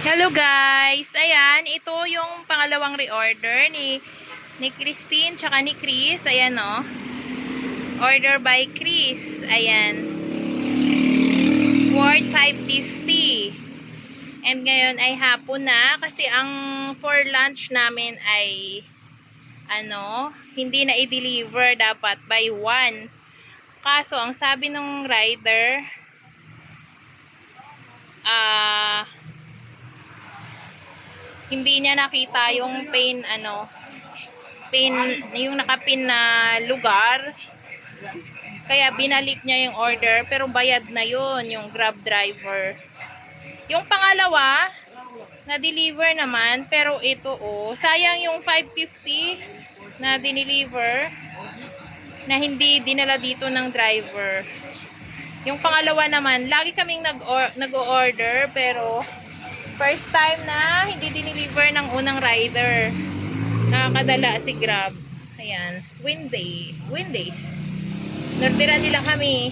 Hello guys! Ayan, ito yung pangalawang reorder ni ni Christine tsaka ni Chris. Ayan o. Order by Chris. Ayan. Worth 550. And ngayon ay hapon na kasi ang for lunch namin ay ano, hindi na i-deliver dapat by one. Kaso ang sabi ng rider ah hindi niya nakita yung pin ano pin yung nakapin na lugar. Kaya binalik niya yung order pero bayad na yun yung grab driver. Yung pangalawa na deliver naman pero ito oh sayang yung 550 na dineliver na hindi dinala dito ng driver. Yung pangalawa naman lagi kaming nag nag-order pero First time na hindi dineliver ng unang rider. Nakakadala si Grab. Ayan. Winday. Windays. Inorderan nila kami.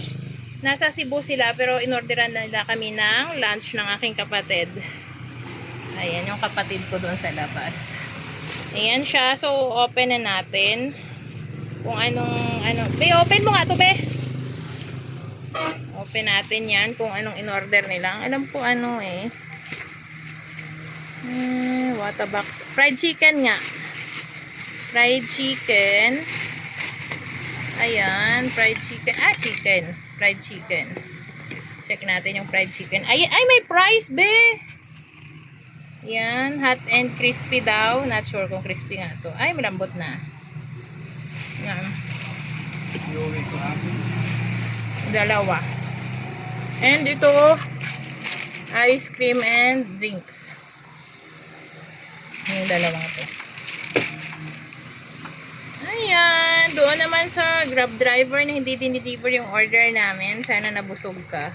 Nasa Cebu sila pero inorderan nila kami ng lunch ng aking kapatid. Ayan yung kapatid ko doon sa labas. Ayan siya. So, open na natin. Kung anong, ano. Be, open mo nga to, be. Open natin yan kung anong in-order nila. Alam ko ano eh. Hmm, what a box. Fried chicken nga. Fried chicken. Ayan, fried chicken. Ah, chicken. Fried chicken. Check natin yung fried chicken. Ay, ay may price, be. Yan, hot and crispy daw. Not sure kung crispy nga to. Ay, malambot na. Yan. Dalawa. And ito, ice cream and drinks. Yung dalawang to. Ayan. Doon naman sa grab driver na hindi dinideliver yung order namin. Sana nabusog ka.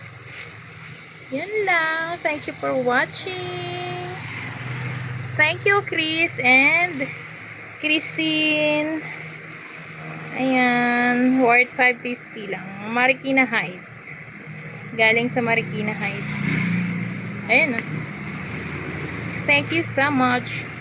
Yun lang. Thank you for watching. Thank you, Chris and Christine. Ayan. Worth 550 lang. Marikina Heights. Galing sa Marikina Heights. Ayan. ah. Thank you so much.